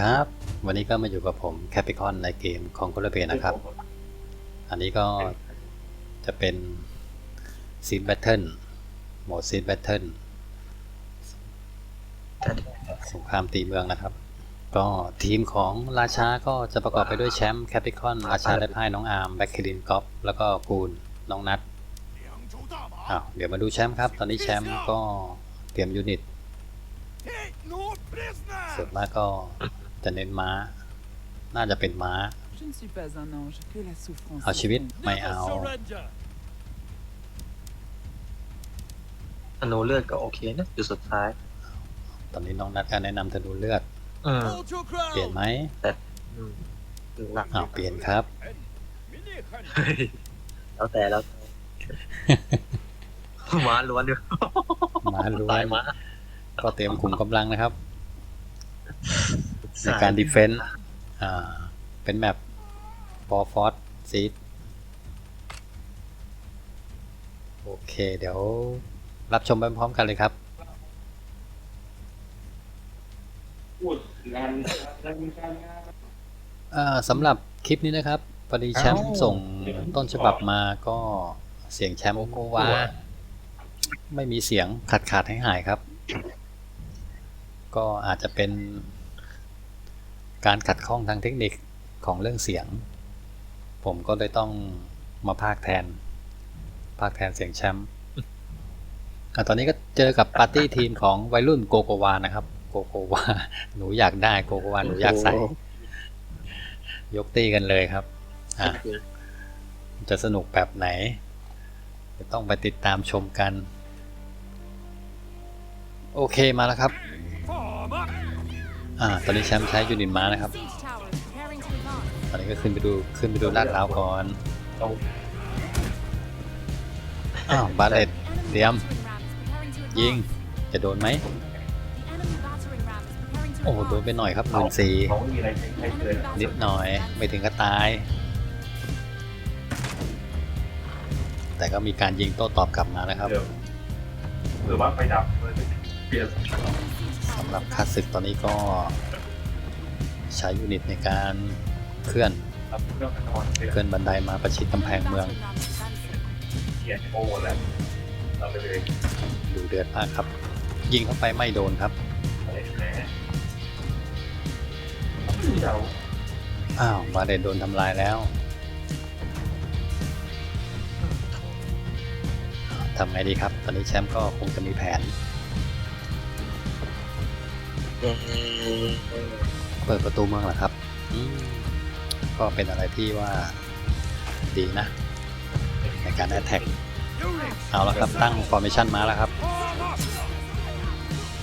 ครับ วันนี้ก็มาอยู่กับผมแคปิคอนในเกมของคุลเบนะครับ อันนี้ก็จะเป็นซีดแบทเทิลโหมดซีดแบทเทิลสงครามตีเมืองนะครับ ก็ทีมของราชาก็จะประกอบไปด้วยแชมป์แคปิคอนราชาและพ่ายน้องอาร์มแบ็คคิรินกอฟแล้วก็กูลน้องนัทอ้าวเดี๋ยวมาดูแชมป์ครับ ตอนนี้แชมป์ก็เตรียมยูนิตส่วนมากก็ จะเน้นม้า น่าจะเป็นม้า Je ne suis pas un ange, que la souffrance. เอาชีวิต s'éteinde. ไม่เอาธนูเลือดก็โอเคนะจุดสุดท้าย ตอนนี้น้องนัดการแนะนำธนูเลือดอืมเปลี่ยนไหมอืมถึงหลักอ้าวเปลี่ยนครับ เฮ้ยแล้วแต่แล้วแต่ม้าล้วนด้วยม้าล้วตายนม้า ก็เตรียมขุมกำลังนะครับ ในการดีเฟนต์อ่า เป็นแมปฟอร์ฟอสซีดโอเค เดี๋ยวรับชมไปพร้อมกันเลยครับอ่าสำหรับคลิปนี้นะครับพอดีแชมป์ส่งต้นฉบับมาก็เสียงแชมป์ก็ว่า ไม่มีเสียงขาดขาดหายหายๆครับ ก็อาจจะเป็น การขัดข้องทางเทคนิคของเรื่องเสียง ผมก็เลยต้องมาพากย์แทนพากย์แทนเสียงแชมป์อะตอนนี้ก็เจอกับปาร์ตี้ทีมของวัยรุ่นโกโกวานะครับ โกโกวา หนูอยากได้โกโกวา หนูอยากใส่ ยกตีกันเลยครับอะจะสนุกแบบไหน จะต้องไปติดตามชมกัน โอเคมาแล้วครับ อ่า ตอนนี้แชมป์ใช้ยูนิตม้านะครับ ตอนนี้ก็ขึ้นไปดูขึ้นไปดูลาดราวก่อน อ้าว บาเลต Enemy Liam. battering ram is preparing to advance. ยิง จะโดนไหม โอ้โห โดนไปหน่อยครับหมื่นสี่นิดหน่อย ไม่ถึงกับตาย แต่ก็มีการยิงโต้ตอบกลับมานะครับหรือว่าไปดับเปลี่ยน สำหรับคาสึกตอนนี้ก็ใช้ยูนิตในการเคลื่อนรับเครื่องนอนเปลี่ยนเคลื่อนบันไดมาประชิดกำแพงเมือง battering ram is advancing. เกียร์โอ้แล้วเราไปเลยดูเดือดมากครับ ยิงเข้าไปไม่โดนครับอะไรแหมที่เราอ้าวบาเดนโดนทำลายแล้วทำไงดีครับ ตอนนี้แชมป์ก็คงจะมีแผน เย้เปิดประตูเมืองเหรอครับอืมก็เป็นอะไรที่ว่าดีนะ ในการแอตแทกเอาละครับตั้งฟอร์เมชันมาแล้วครับ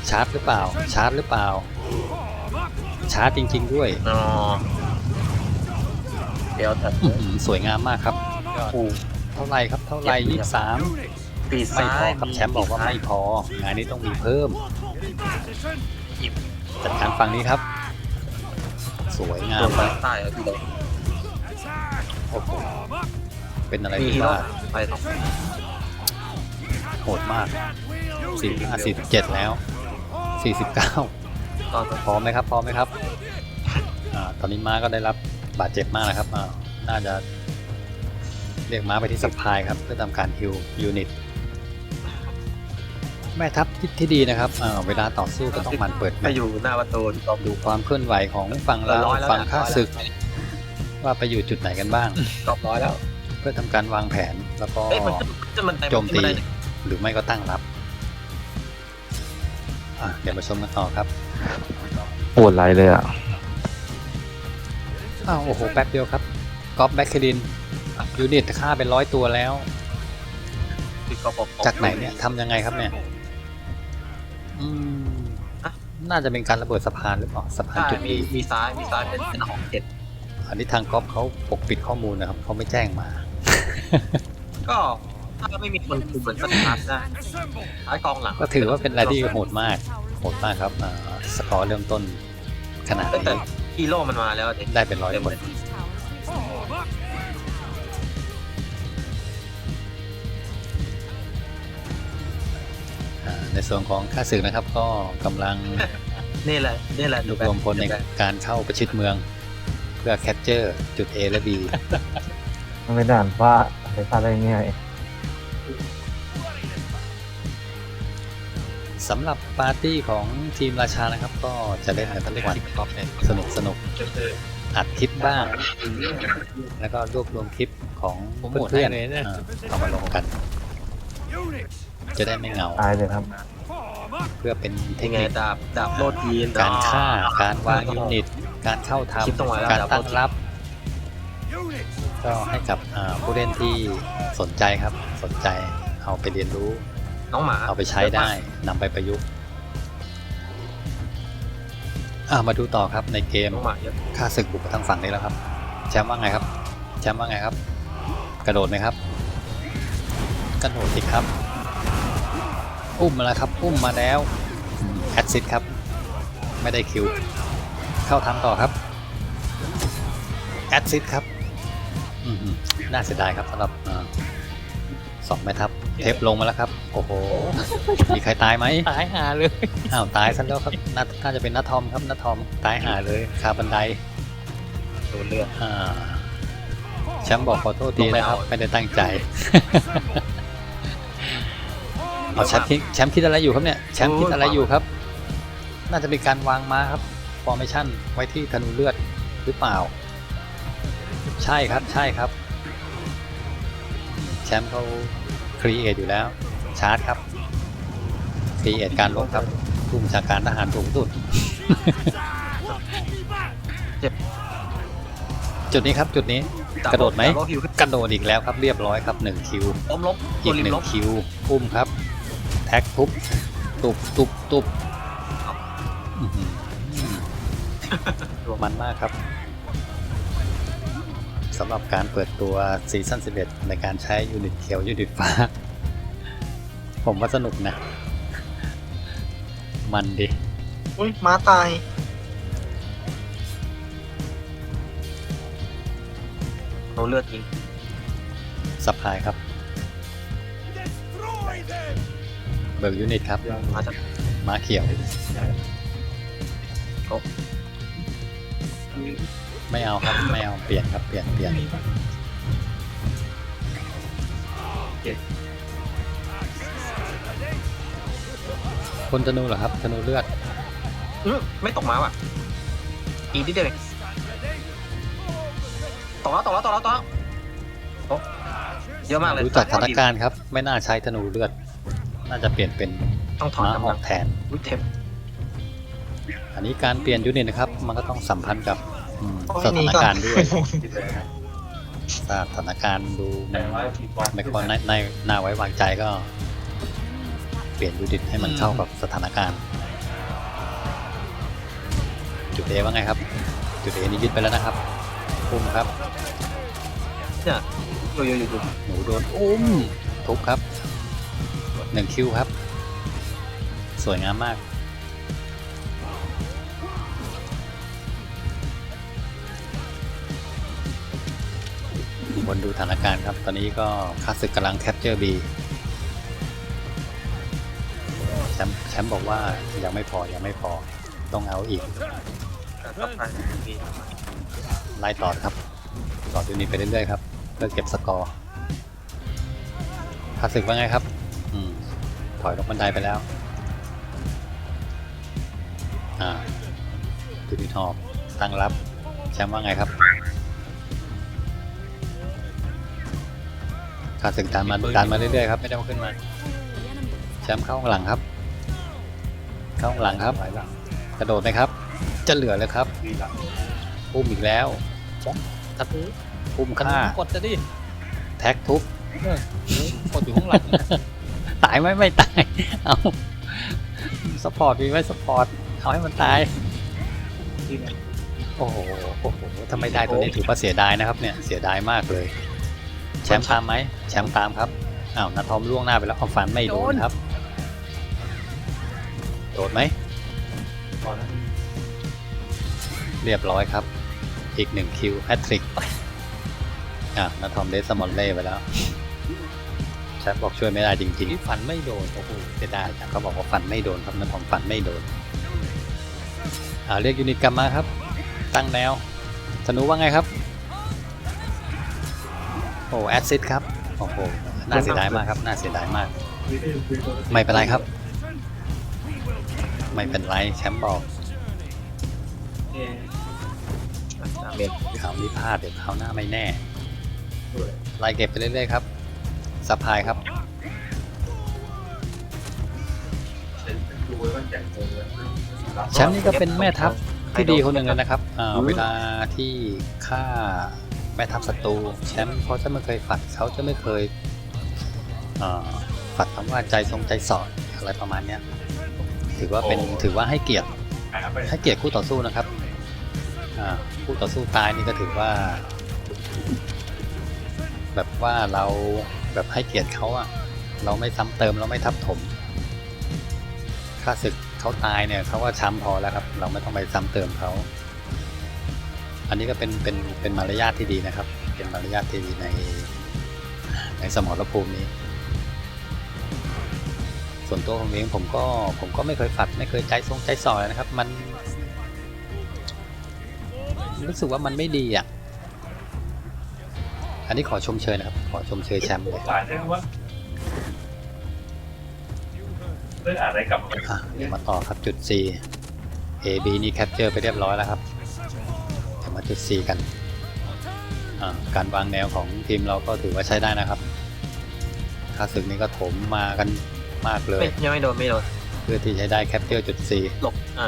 ชาร์จหรือเปล่า ชาร์จหรือเปล่า ชาร์จจริง ๆ ด้วยอ๋อเดี๋ยวแต่อื้อหือสวยงามมากครับปูเท่าไหรครับเท่าไหรยี่สามปีกไม่ซ้าพอยครับแชมป์บอกว่าไม่พองานนี้ต้องมีเพิ่ม จัดการฝั่งนี้ครับ สวยงาตัมวมาซ้ากยใต้อะพี่เลยโอ้โหเป็นอะไรมีที่ฮีโร่ว่าไปสองโหดมากสี่ห้าสี่สิบเจ็ดแล้วสี่สิบเก้าตอนพร้อมไหมครับ พร้อมไหมครับอ่าตอนนี้ม้าก็ได้รับบาดเจ็บมากนะครับอ่าน่าจะเรียกม้าไปที่สปายครับ เพื่อทำการฮิวยูนิต แม่ทัพที่ที่ดีนะครับอ่าเวลาต่อสู้ก็ต้องหมันเปิดแมไปปอยู่หน้าประตูตอบดูความเคลื่อนไหวของฝั่งเราร้อยแล้วฝั่งนะข้าศึก ว่าไปอยู่จุดไหนกันบ้าง ตอบร้อยแล้วเพื่อทำการวางแผนแล้วก็เอ้ยมันจะมันโจมตีนได้หรือไม่ก็ตั้งรับอะเดี๋ยวมาชมกันต่อครับปวดไหลเลยอะอ้าวโอ้โหแป๊บเดียวครับก๊อปแบ็คเคดินยูนิตฆ่าเป็นร้อยตัวแล้วคือกปปจากไหนเนี่ยทำยังไงครับเนี่ย อืมน่าจะเป็นการระเบิดสะพานหรือเปล่าสะพานใช่จุดมีนี้มีซ้ายมีซ้ายเป็นเป็นของเจ็ดอันนี้ทางก๊อปเขาปกปิดข้อมูลนะครับเขาไม่แจ้งมา ก็ถ้าไม่มีคนคุมเหมือนสตาร์ทนะท้ายกองหลังก็ถือว่าเป็นอะไรที่โหดมาก โหดมากครับอ่าสกอร์เริ่มต้นขนาดแต่นี้ฮีโร่มันมาแล้วเด็ได้เป็นร้อยคน Siege tower is ในส่วนของค่าศึกนะครับก็กำลังนี่แหละนี่แหละรวบรวมพลในการเข้าประชิดเมือง เพื่อแคปเจอร์จุด A และ B มันเป็นด่านฟ้าไปฟ้าได้ง่ายสำหรับปาร์ตี้ของทีมราชานะครับ ก็จะเล่นกันทั้งวันสนุกสนุกอัดคลิปบ้าง แล้วก็รวบรวมคลิปของเพื่อนๆอ่าเอามาลงกัน จะได้ไม่เหงา ตายเลยครับ เพื่อเป็นเทยัคงไงนิคดาบดาบโลดยีน การฆ่าการวางยูนิต การเข้าทคลิปต้องไว้แล้วำการครับตั้งรับ ก็ให้กับอ่าผู้เล่นที่สนใจครับ สนใจเอาไปเรียนรู้ น้องหมาเอาไปใช้ได้นำไปประยุกต์อ่ามาดูต่อครับในเกมน้องหมาเยอะค่าศึกบุกมาทางฝั่งนี้แล้วครับ แชมป์ว่าไงครับ แชมป์ว่าไงครับ กระโดดไหมครับ กระโดดสิครับ อุ้มมาแล้วครับ อุ้มมาแล้วแอดซิดครับ ไม่ได้คิว เข้าทำต่อครับแอดซิดครับอื้อหือน่าเสียดายครับสำหรับอ่าสองแม่ทัพเทปลงมาแล้วครับ โอ้โห มีใครตายไหมตายหาเลยอ้าวตายซะแล้วครับน่าน่าจะเป็นนัททอมครับนัททอมตายหาเลยคาบันไดโดนเลือดอ่าแชมป์บอกขอโทษทีนะครับไม่ได้ตั้งใจ เอาแชมป์คิดแชมป์คิดอะไรอยู่ครับเนี่ยแชมป์คิดอะไรอยู่ครับ น่าจะเป็นการวางม้าครับฟอร์เมชั่นไว้ที่ธนูเลือดหรือเปล่า ใช่ครับใช่ครับ แชมป์เขาครีเอทอยู่แล้วชาร์จครับครีเอทการลบครับผู้บัญชาการทหารสูงสุดจุดนี้ครับจุดนี้กระโดดไหมาบโลดฮิวขึ้นกระโดดอีกแล้วครับเรียบร้อยครับหนึ่งคิวล้มล้มอีตัวกริหมนึ่ล้งมคิวอุ้มครับ แท็กทุบตุบตุบตุบอื้อหือมันมากครับสำหรับการเปิดตัวซีซั่น11 ในการใช้ยูนิตเขียวยูนิตฟ้า ผมว่าสนุกนะ มันดิ อุ้ยม้าตายโดนเลือดยิงสับพายครับ เบิร์กยูนิตครับ มาจากม้าเขียวครบไม่เอาครับ ไม่เอา เปลี่ยนครับ เปลี่ยน เปลี่ยน คนธนูเหรอครับ ธนูเลือด อื้อไม่ตกม้าว่ะ อีกนิดเดียวเองตกแล้วตกแล้วตกแล้วตกแล้วโอ๊ะเยอะมากเลยรู้จักสถานการณ์ครับ ไม่น่าใช้ธนูเลือด น่าจะเปลี่ยนเป็นต้องถอนม้าหกำลัองกแทนอุ้ยเทปอันนี้การเปลี่ยนยูนิตนะครับ มันก็ต้องสัมพันธ์กับอืมโอ้ยสถานการณ์นี่ด้วยก็ที่เลยนะถ้าสถานการณ์ดูแต่ว่าผิดวันไม่ค่อยน่าน่าน่าไว้วางใจก็ เปลี่ยนยูนิตให้มันเข้ากับสถานการณ์ จุดเอว่าไงครับ จุดเอนี่ยึดไปแล้วนะครับอุ้มครับเนี่ยอยู่อยู่อยู่อยู่หนูโดนอุ้มทุบครับ หนึ่งคิวครับ สวยงามมากบนดูสถานการณ์ครับ ตอนนี้ก็ค่าศึกกำลังแคปเจอร์บีแชมป์แชมป์บอกว่ายังไม่พอยังไม่พอต้องเอาอีกไล่ต่อครับ ต่อยูนิตไปเรื่อยๆครับ เพื่อเก็บสกอร์ค่าศึกว่าไงครับ อยลงบันไดไปแล้ว อ่ายูนิตหอบตั้งรับ แชมป์ว่าไงครับค่าศึกดันมาดันมาเรื่อยๆครับ ไม่ได้มาขึ้นมา แชมป์เข้าข้างหลังครับ เข้าข้างหลังครับ กระโดดไหมครับ จะเหลือเลยครับดีหลังอุ้มอีกแล้วกระทู้อุ้มกระฆ่าทู้กดจะดิ แท็กทุบกดอยู่ข้างหลัง ตายไหมไม่ตาย เอาสปอร์ตมีไหมสปอร์ตเอาให้มันตาย โอ้โหโอ้โหถ้าไม่ได้ตัวนี้ถือว่าเสียดายนะครับเนี่ย เสียดายมากเลย แชมป์ตามไหม แชมป์ตามครับ อ้าวนาทอมล่วงหน้าไปแล้วเอาฟันไม่โดนครับ โดดไหมตอนนั้นเรียบร้อยครับ อีกหนึ่งคิวแฮตทริกอะนาทอมเดสมอนเล่ไปแล้ว แชมป์บอกช่วยไม่ได้จริงที่ฟันไม่โดนโอ้โหๆเสียดายเขาบอกว่าฟันไม่โดนครับนาทอมฟันไม่โดนอ่าเรียกยูนิตกลับมาครับ ตั้งแนวธนูว่าไงครับโอ้แอดซิดครับโอ้โหน่าเสียดายมากครับน่าเสียดายมาก ไม่เป็นไรครับ ไม่เป็นไรแชมป์บอกเอ๊ะดาเมจคราวนี้พลาดเดี๋ยวคราวหน้าไม่แน่ไล่เก็บไปเรื่อยๆครับ สะพายครับฉันดูไว้ว่าแจกโมงแล้วแชมป์นี่ก็เป็นแม่ทัพที่ดีคนหนึ่งเลยนะครับอ่าเวลาที่ฆ่าแม่ทัพศัตรูแชมป์เขาจะไม่เคยฝัดเขาจะไม่เคยอ่าฝัดคำว่าใจทรงใจสอดอะไรประมาณเนี้ยถือว่าเป็นถือว่าให้เกียรติหาไปให้เกียรติคู่ต่อสู้นะครับอ่าคู่ต่อสู้ตายนี่ก็ถือว่า แบบว่าเรา แบบให้เกียรติเขาอะเราไม่ซ้ำเติมเราไม่ทับถมค่าศึกเขาตายเนี่ยเขาว่าช้ำพอแล้วครับ เราไม่ต้องไปซ้ำเติมเขาอันนี้ก็เป็นเป็นเป็นมารยาทที่ดีนะครับ เป็นมารยาทที่ดีในในสมรภูมินี้ ส่วนตัวผมเองผมก็ผมก็ไม่เคยฝัดไม่เคยใจทรงใจสอยนะครับ มัน รู้สึกว่ามันไม่ดีอะ อันนี้ขอชมเชยนะครับ ขอชมเชยแชมป์เลยอ่านใช่ไหมว่าเรื่องอ่านอะไรกลับมาอะเดี๋ยวมาต่อครับจุด C A B นี่แคปเจอร์ไปเรียบร้อยแล้วครับเดี๋ยวมาจุด C กันอ่าการวางแนวของทีมเราก็ถือว่าใช้ได้นะครับค่าศึกนี่ก็ถมมากันมากเลย ไม่ยังไม่โดนไม่โดนเพื่อที่จะได้แคปเจอร์จุด C หลบอะ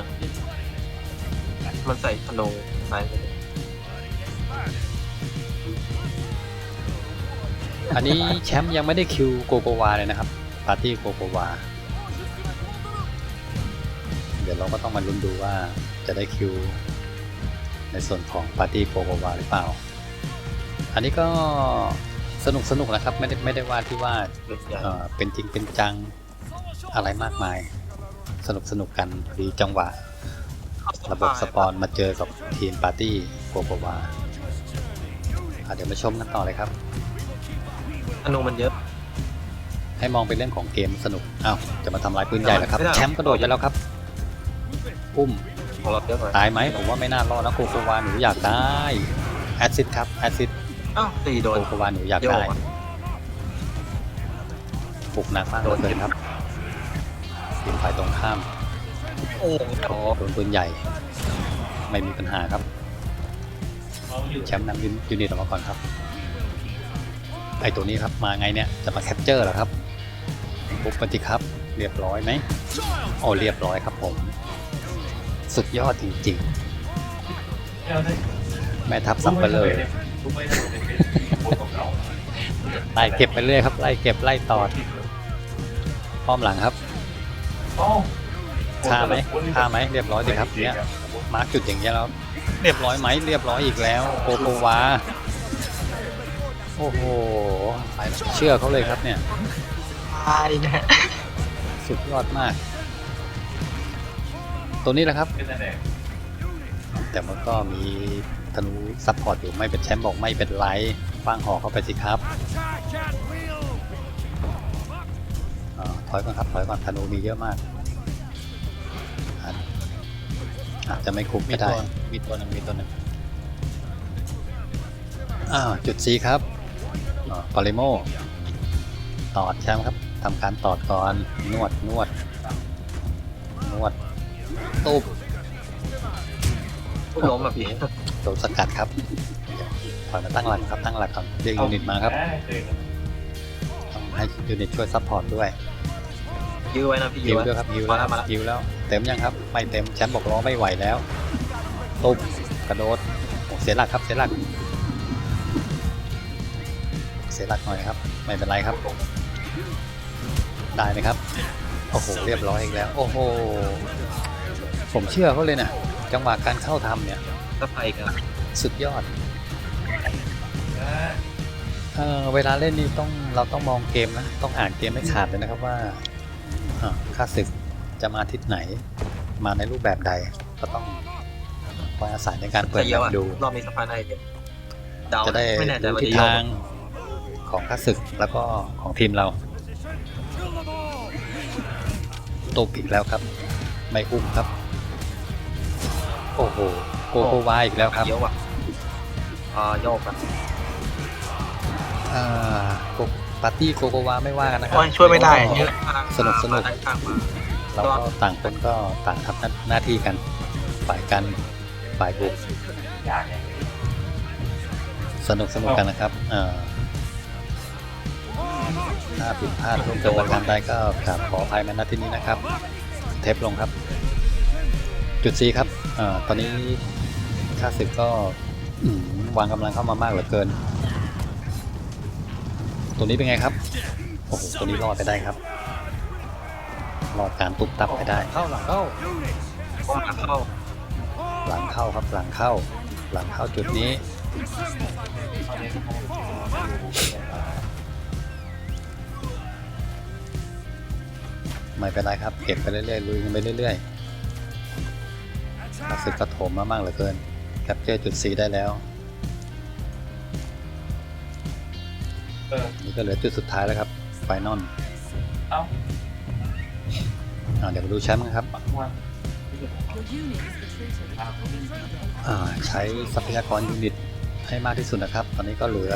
มันใส่ธนูไปเลย อันนี้แชมป์ยังไม่ได้คิวโกโกวาเลยนะครับ ปาร์ตี้โกโกวา เดี๋ยวเราก็ต้องมาลุ้นดูว่าจะได้คิว ในส่วนของปาร์ตี้โกโกวาหรือเปล่า อันนี้ก็สนุกสนุกนะครับ ไม่ได้ไม่ได้ว่าที่ว่าเเป็นจริงเป็นจังอะไรมากมาย สนุกสนุกกันพอดีจังหวะ ระบบสปอนมาเจอกับทีมปาร์ตี้โกโกวาเดี๋ยวมาชมกันต่อเลยครับ ธนูมันเยอะ ให้มองเป็นเรื่องของเกมสนุกอ้าวจะมาทำลายปืนใหญ่แล้วครับไม่ได้แชมป์กระโดดไปแล้วครับ อุ้มของเราเยอะกว่าตายไหมผมว่าไม่น่ารอดนะโกโกวาหนูอยากได้แอซิดครับแอซิดอ้าวตีโดนโกโกวาหนูอยากโยกได้อะปลุกหนักมากเหลยเกินครับทีมฝ่ายตรงข้ามโอ้โหโดนปืนใหญ่ ไม่มีปัญหาครับเราอยู่แชมป์นำยูยูนิตออกมาก่อนครับ ไอตัวนี้ครับมาไงเนี่ยจะมาแคปเจอร์เหรอครับปุ๊บปฏิครับ เรียบร้อยไหมโอ้เรียบร้อยครับผม สุดยอดจริงๆ แม่ทัพสับไปเลยไล่เก็บไปเรื่อยครับไล่เก็บไล่ตอดป้อมหลังครับฆ่าไหมฆ่าไหมเรียบร้อยสิครับเนี่ยมาร์กจุดอย่างเงี้ยแล้วเรียบร้อยไหมเรียบร้อยอีกแล้วโกโกวา โอ้โหไปแล้วเชื่อเขาเลยครับเนี่ยตายนะสุดยอดมาก ตัวนี้แหละครับเป็นอะไรแต่มันก็มีธนูซัพพอร์ตอยู่ไม่เป็นแชมป์บอกไม่เป็นไรฟางหอกเข้าไปสิครับอ่าถอยก่อนครับถอยก่อนธนูมีเยอะมาก อาจอาจจะไม่คุ้มมีก็ตัได้วมีตัวหนึ่งมีตัวหนึ่งอ้าวจุดซีครับ ปาริโมตอดแชมป์ครับทำการตอดก่อนนวดนวดนวดตูบล้มแบบพี่โดนสกัดครับเดี๋ยวถอยมาตั้งหลักครับตั้งหลักครับเรียกยูนิตมาครับต้องให้ยูนิตช่วยซัพพอร์ตด้วยยื้อไว้นะพี่ฮิยื้อวไว้ด้วยครับฮิวมาแล้วแล้วมาแล้วฮิวแล้ว เต็มยังครับ ไม่เต็มแชมป์บอกร้องไม่ไหวแล้วตุ๊บกระโดดโอ้เสียหลักครับเสียหลักเสียหลักหน่อยครับ ไม่เป็นไรครับ ได้ไหมครับ โอ้โห เรียบร้อยอีกแล้ว โอ้โห ผมเชื่อเขาเลยนะจังหวะการเข้าทำเนี่ยถ้าไปกันสุดยอดเออเวลาเล่นนี่ต้องเราต้องมองเกมนะ ต้องอ่านเกมไม่ขาดเลยนะครับว่าอ่าค่าศึกจะมาทิศไหน มาในรูปแบบใด ก็ต้องคอยอาศัยในการเปิดแต่เยแบอะบอะดูรอบนี้สะพานได้เยอะเดาจะได้ไม่แน่ใจรู้ว่าทิศจะโยกทาง ของค่าศึกแล้วก็ของทีมเราตกอีกแล้วครับ ไม่อุ้มครับ โอ้โหโกโกวาอีกแล้วครับเยอะว่ะอ่าโยกอะอ่าโกปาร์ตี้โกโกวาไม่ว่ากันนะครัโอ้ยช่วยไม่ได้เยอะสนุกสนุกมาด้าข้างมาเราก็ต่างคนก็ต่างทำหน้าที่กันฝ่ายกันฝ่ายบุกอยากเนี่ยสนุกสนุกกันนะครับเอ่อ ถ้าผิดพลาดร่วมกันประการใดก็กราบขออภัยมาณที่นี้นะครับ เทปลงครับ จุดซีครับเอ่อตอนนี้ข้าศึกก็อืมวางกำลังเข้ามามากเหลือเกิน ตัวนี้เป็นไงครับ โอ้โห ตัวนี้รอดไปได้ครับ รอดการตุบตับไปได้ เข้าหลังเข้าเข้ามาเข้า หลังเข้าครับ หลังเข้า หลังเข้าจุดนี้ ไม่เป็นไรครับ เก็บไปเรื่อยๆลุยกันไปเรื่อยๆข้าศึกก็โถมมามากเหลือเกินแคปเจอร์จุดสีได้แล้วเออนี่ก็เหลือจุดสุดท้ายแล้วครับไฟนอลเอ้าอ่าเดี๋ยวมาดูแชมป์กันครับปักวัน Your unit is retreating. ครับอ่าใช้ทรัพยากรยูนิตให้มากที่สุดนะครับ ตอนนี้ก็เหลือ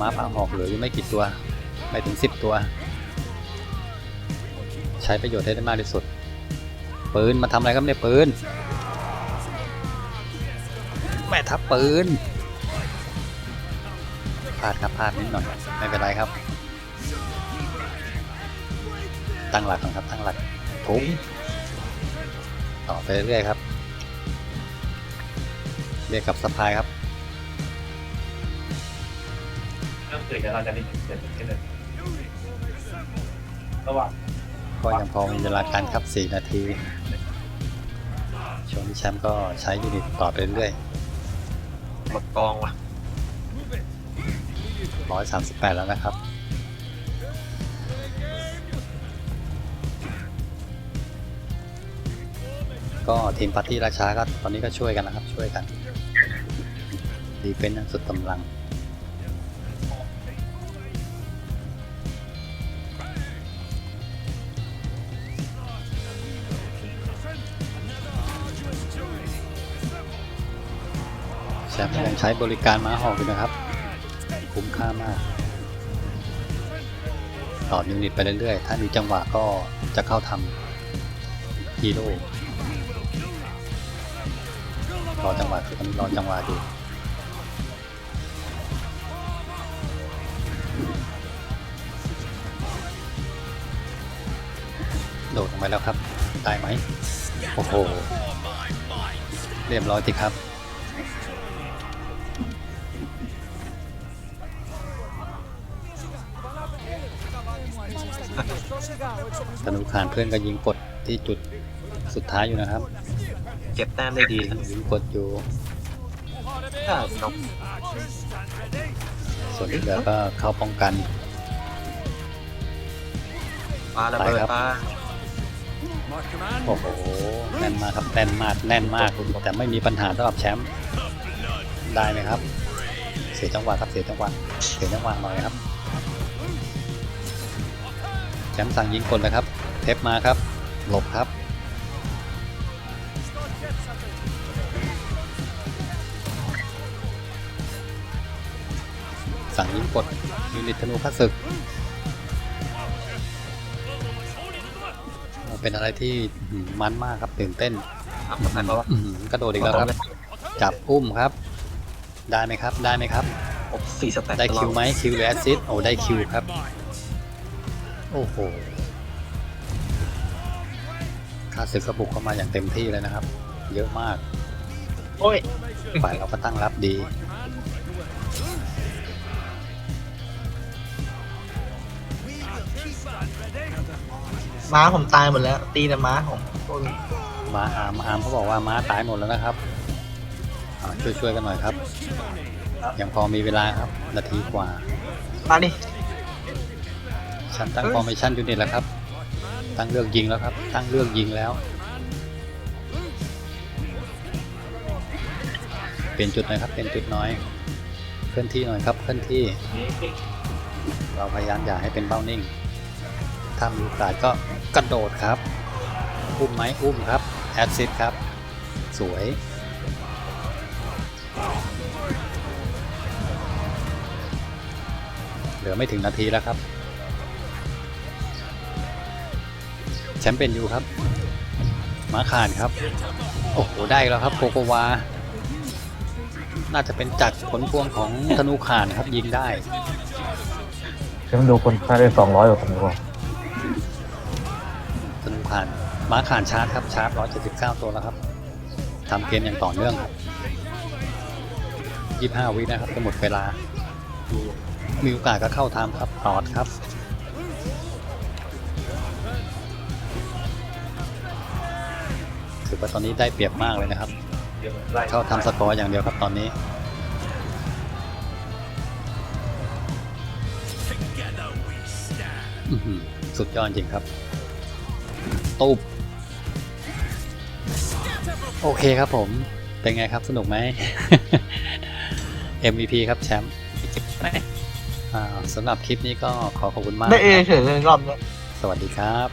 ม้าผาหอกเหลืออยู่ไม่กี่ตัว ไม่ถึง 10 ตัวใช้ประโยชน์ให้ได้มากที่สุด ปืนมาทำอะไรครับเนี่ยปืน แม่ทับปืนพลาดครับพลาดนิดหน่อยไม่เป็นไรครับ ตั้งหลักก่อนครับตั้งหลักทุบต่อไปเรื่อยๆครับเรียกกับสปายครับเริ่มเกิดจากเราจะได้เกิดขึ้นเลยระหว่าง ก็ยังพอมีเวลาการครับ 4 นาทีช่วงนี้แชมป์ก็ใช้ยูนิตต่อไปเรื่อยหมดกองว่ะๆ138 แล้วนะครับก็ทีมปาร์ตี้ราชาก็ตอนนี้ก็ช่วยกันนะครับ ช่วยกันดีเฟนต์สุดกำลัง ใช้บริการม้าหอกนะครับ คุ้มค่ามาก ต่อยูนิตไปเรื่อยๆ ถ้ามีจังหวะก็จะเข้าทำฮีโร่รอจังหวะคือตอนนี้รอจังหวะอยู่โดดลงไปแล้วครับได้ไหม โอ้โห เรียบร้อยสิครับ นูขานเพื่อนก็ยิงกดที่จุดสุดท้ายอยู่นะครับ เก็บแต้มได้ดียิงกดอยู่ถ้าน้องส่วนที่เหลือก็เข้าป้องกันปลาระเบิดไปครับปลาโอ้โหแน่นมากครับแน่นมากแน่นมากแต่ไม่มีปัญหาสำหรับแชมป์ได้ไหมครับ เสียจังหวะครับเสียจังหวะเสียจังหวะหน่อยครับแชมป์สั่งยิงกดเลยครับ เทปมาครับ หลบครับ สั่งยิงกดยูนิตธนูข้าศึก เป็นอะไรที่อื้อหือมันมากครับตื่นเต้นอะประกันเพราะว่าอื้อหือกระโดดอีกแล้วครับ จับอุ้มครับ ได้ไหมครับ ได้ไหมครับผมสี่สแต็กได้ตลคิอวไหมคิวหรือแอสซิสโอ้ได้คิวครับ โอ้โหข้าศึกก็บุกเข้ามาอย่างเต็มที่เลยนะครับ เยอะมาก โอ้ยฝ่ายเราก็ตั้งรับดี ม้าผมตายหมดแล้ว ตีแต่ม้าผมพวกนี้มาอาร์มอาร์มเขาบอกว่าม้าตายหมดแล้วนะครับช่วยช่วยๆกันหน่อยครับ ยังพอมีเวลาครับ นาทีกว่า มาดิ ฉันตั้งฟอร์เมชันยูนิตแล้วครับ ตั้งเลือกยิงแล้วครับ ตั้งเลือกยิงแล้ว เปลี่ยนจุดหน่อยครับ เปลี่ยนจุดน้อย เคลื่อนที่หน่อยครับ เคลื่อนที่ เราพยายามอย่าให้เป็นเป้านิ่ง ถ้ามีโอกาสก็กระโดดครับ อุ้มไหมอุ้มครับ แอดซิดครับ สวยเหลือไม่ถึงนาทีแล้วครับ แชมป์เป็นยูครับมาคานครับ โอ้โห ได้แล้วครับโกโกวา น่าจะเป็นจักรผลพวงของธนูขานครับยิงได้เดี๋ยวมันดูคนค่าได้สองร้อยกว่าคนดูธนูขานม้าขานชาร์จครับชาร์จ179ตัวแล้วครับทำเกมอย่างต่อเนื่องครับ25วินะครับจะหมดเวลา มีโอกาสก็เข้าทำครับตอดครับ ถือว่าตอนนี้ได้เปรียบมากเลยนะครับเดี๋ยวไล่เข้าทำสกอร์อย่างเดียวครับตอนนี้อื้อหือสุดยอดจริงครับตูบโอเคครับผม เป็นไงครับสนุกไหม MVP ครับแชมป์อ่าสำหรับคลิปนี้ก็ขอขอบคุณมากได้เอเฉยเลยรอบเนี้ยสวัสดีครับ